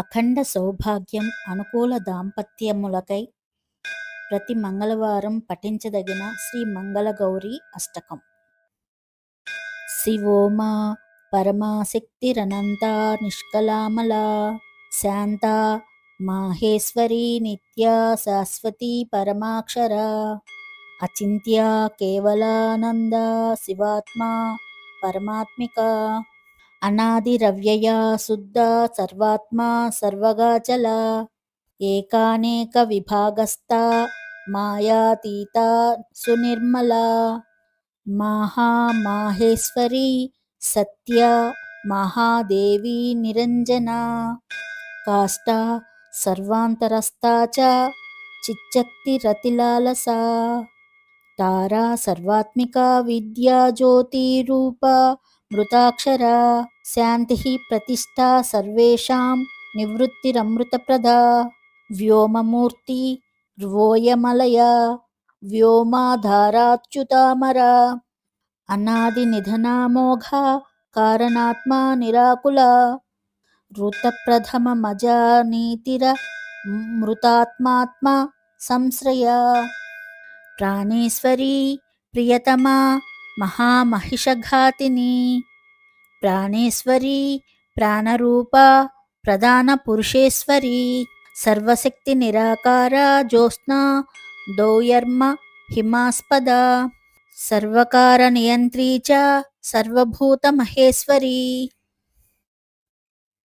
అఖండ సౌభాగ్యం అనుకూల దాంపత్యములకై ప్రతి మంగళవారం పఠించదగిన శ్రీ మంగళగౌరి అష్టకం. శివోమా పరమాశక్తిరనంతా నిష్కలామలా శాంత మాహేశ్వరీ నిత్య శాశ్వతీ పరమాక్షర అచింత్య కేవలానంద శివాత్మ పరమాత్మిక అనాదిరవ్యయ శుద్ధ సర్వాత్మ సర్వగాచల ఏకానేక విభాగస్థ మాయాతీత సునిర్మల. మహామాహేశ్వరి సత్య మహాదేవి నిరంజన. కాష్ట సర్వాంతరస్థా చ చిచ్చక్తిరతిలాలసా. తారా సర్వాత్మిక విద్యా జ్యోతిరూప మృతాక్షరా శాంతి ప్రతిష్టా సర్వేషాం నివృత్తిరమృతప్రదా. వ్యోమమూర్తి వోయమలయ వ్యోమాధారాచ్యుతామరా. అనాది నిధనామోఘ కారణాత్మా నిరాకుల. ఋతప్రథమ మజానీతిర మృతాత్మాత్మ సంశ్రయ. ప్రాణేశ్వరీ ప్రియతమా మహామహిషఘాతిని ప్రాణేశ్వరి ప్రాణరూప ప్రధాన పురుషేశ్వరి సర్వశక్తి నిరాకార జ్యోత్స్న దౌయర్మ హిమాస్పద సర్వకార నియంత్రీ చ సర్వభూత మహేశ్వరి